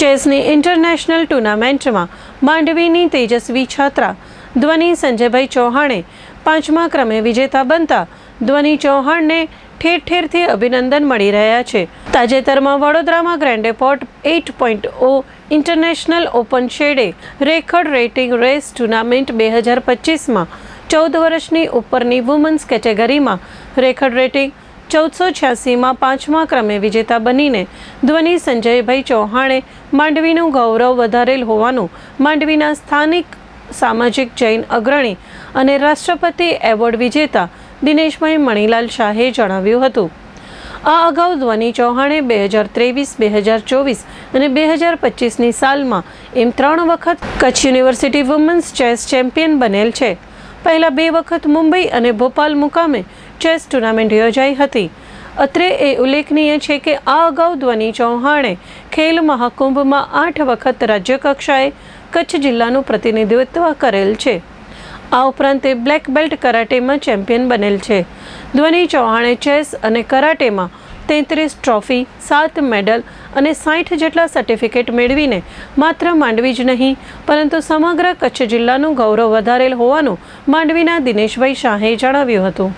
ચેસની international ટુર્નામેન્ટમાં માંડવીની તેજસ્વી છાત્રા, ધ્વની સંજયભાઈ ચૌહાણે પાંચમા ક્રમે વિજેતા બનતા ધ્વની ચૌહાણને ઠેર ઠેરથી અભિનંદન મળી રહ્યા છે. તાજેતરમાં વડોદરામાં grand એપોર્ટ eight point O international open શેડે record rating race tournament બે હજાર પચીસમાં ચૌદ વર્ષની ઉપરની વુમન્સ કેટેગરીમાં રેકર્ડ રેટિંગ ચૌદસો છ્યાસીમાં પાંચમા ક્રમે વિજેતા બનીને ધ્વની સંજયભાઈ ચૌહાણે માંડવીનું ગૌરવ વધારેલ હોવાનું માંડવીના સ્થાનિક સામાજિક જૈન અગ્રણી અને રાષ્ટ્રપતિ એવોર્ડ વિજેતા દિનેશભાઈ મણીલાલ શાહે જણાવ્યું હતું. આ અગાઉ ધ્વની ચૌહાણે બે હજાર ત્રેવીસ, બે હજાર ચોવીસ અને બે હજાર પચીસની સાલમાં એમ ત્રણ વખત Kutch university women's chess champion બનેલ છે. પહેલા બે વખત મુંબઈ અને ભોપાલ મુકામે ચેસ ટુર્નામેન્ટ યોજાઈ હતી. અત્રે એ ઉલ્લેખનીય છે કે આ અગાઉ ધ્વની ચૌહાણે ખેલ મહાકુંભમાં આઠ વખત રાજ્યકક્ષાએ કચ્છ જિલ્લાનું પ્રતિનિધિત્વ કરેલ છે. આ ઉપરાંત તે બ્લેક બેલ્ટ કરાટેમાં ચેમ્પિયન બનેલ છે. ધ્વની ચૌહાણે ચેસ અને કરાટેમાં તેત્રીસ ટ્રોફી, સાત મેડલ અને સાઠ જેટલા સર્ટિફિકેટ મેળવીને માત્ર માંડવી જ નહીં, પરંતુ સમગ્ર કચ્છ જિલ્લાનું ગૌરવ વધારેલ હોવાનું માંડવીના દિનેશભાઈ શાહે જણાવ્યું હતું.